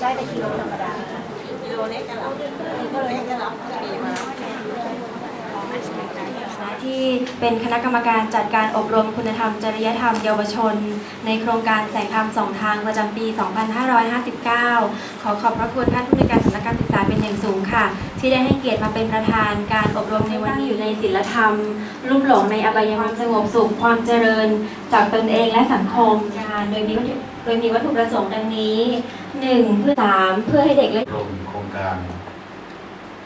ใช่แต่กิโลธรรมดากิโลเล็กกันหรอกิโลเล็กกันหรอดีมาที่เป็นคณะกรรมการจัดการอบรมคุณธรรม จริยธรรมเยาวชน ในโครงการแสงธรรมสองทางประจำปี 2559 ขอขอบพระคุณท่านผู้ในการสำนัก อย่างสูงค่ะ ที่ได้ให้เกียรติมาเป็นประธานการอบรมในวันนี้อยู่ในศีลธรรม ลุ่มหลงในอบายมุขสงบสุขความเจริญ จากตนเองและสังคมค่ะโดยมีวัตถุโดยมีวัตถุประสงค์ดังนี้ 1. เพื่อ 3. เพื่อให้เด็กและรวมโครงการ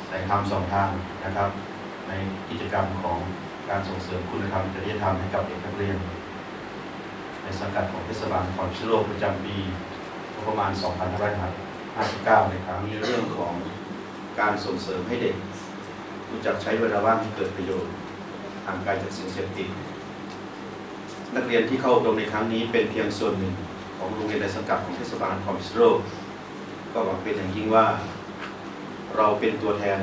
แสงธรรมสองทางนะครับ ในกิจกรรมของการส่งเสริมคุณธรรมจริยธรรมให้กับเด็กนักเรียน ในสังกัดของเทศบาลนครพิโลกประจำปีประมาณ 2559 ในครั้งนี้เรื่องของ การส่งเสริมให้เด็กรู้จักใช้เวลาว่างให้เกิดประโยชน์ห่างไกลจากสิ่งเสพติดนักเรียนที่เข้าอบรมในครั้งนี้เป็นเพียงส่วนหนึ่งของโรงเรียนในสังกัดของเทศบาลนครพิษณุโลกก็หวังเป็นอย่างยิ่งว่า เราเป็นตัวแทน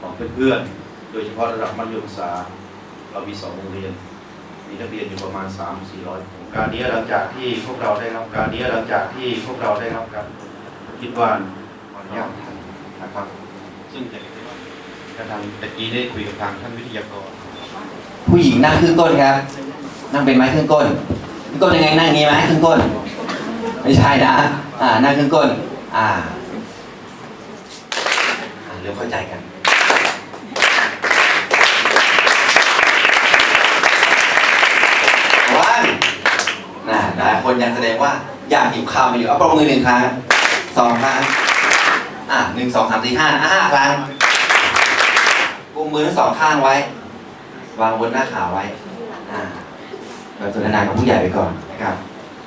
ของเพื่อนๆ โดยเฉพาะระดับมัธยมศึกษา เรามีสองโรงเรียน มีนักเรียนอยู่ประมาณ 3 4 0 0การนี้หลังจากที่พวกเราได้รับการนี้หลังจากที่พวกเราได้รับการคิดว่าขอนุญาตท่า นนะครับ ซึ่งจะเห็นได้ว่ากระทางตะกี้ได้คุยกับทางท่านวิทยากรผู้หญิงนั่งครึ่งก้นครับ นั่งเป็นไหมครึ่งก้นครึ่งก้นยังไงนั่งอย่างนี้ไหมครึ่งก้น ไม่ใช่นะอ่านั่งครึ่งก้น อ่าอ่าเริ่มเข้าใจกันวันน่ะหลายคนยังแสดงว่าอยากหิวข้าวมาอยู่เอาปรบมือหนึ่งครั้งสองครั้ง อะหนึ่งสองสามสี่ห้าอะห้าครั้งกุมมือทั้งสองข้างไว้ วางบนหน้าขาไว้ อ่าแบบสนทนากับผู้ใหญ่ไปก่อนนะครับ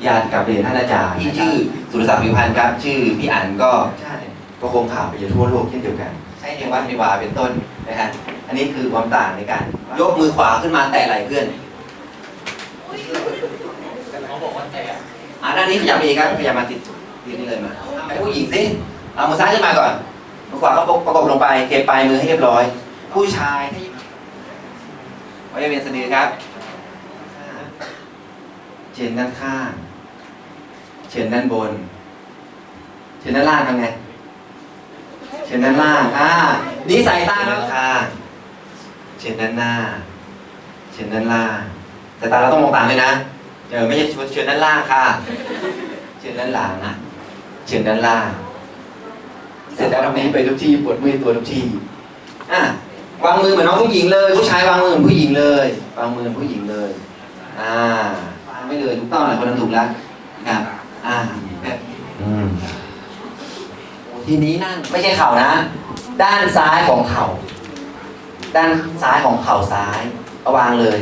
ญาติกับเรียนท่านอาจารย์ที่ชื่อสุรศักดิ์พิพันธ์ครับ ชื่อพี่อั๋นก็ใช่ก็คงข่าวไปจะทั่วโลกเช่นเดียวกัน ใช่ในวัดในวาเป็นต้นนะฮะอันนี้คือความต่างในการ ยกมือขวาขึ้นมาแตะไหล่เพื่อนอ่าด้านนี้ขยับไปอีกครับขยับมาติดติดนี่เลยมาให้ผู้หญิงสิ เอามือซ้ายขึ้นมาก่อนมือขวาก็ประกบลงไป เก็บปลายมือให้เรียบร้อย ผู้ชายให้ไว้เวียนสะดือครับเชนด้านข้างเชนด้านบนเชนด้านล่างทำไงเชนด้านล่าง อ่า นี่สายตาด้านข้างเชนด้านหน้าเชนด้านล่างสายตาเราต้องมองตามด้วยนะ เออไม่ใช่เชนด้านล่างค่ะเชนด้านหลังอะเชนด้านล่าง เสร็จแล้วทำนี้ไปทุกที่ปวดเมื่อยตัวทุกที่อะวางมือเหมือนน้องผู้หญิงเลย ผู้ชายวางมือเหมือนผู้หญิงเลยวางมือเหมือนผู้หญิงเลย อ่าวางไม่เลยถูกต้องแหละคนนั้นถูกแล้วนะครับอ่าแบบอืมทีนี้นั่นไม่ใช่เข่านะ ด้านซ้ายของเข่า ด้านซ้ายของเข่าซ้ายเอาวางเลย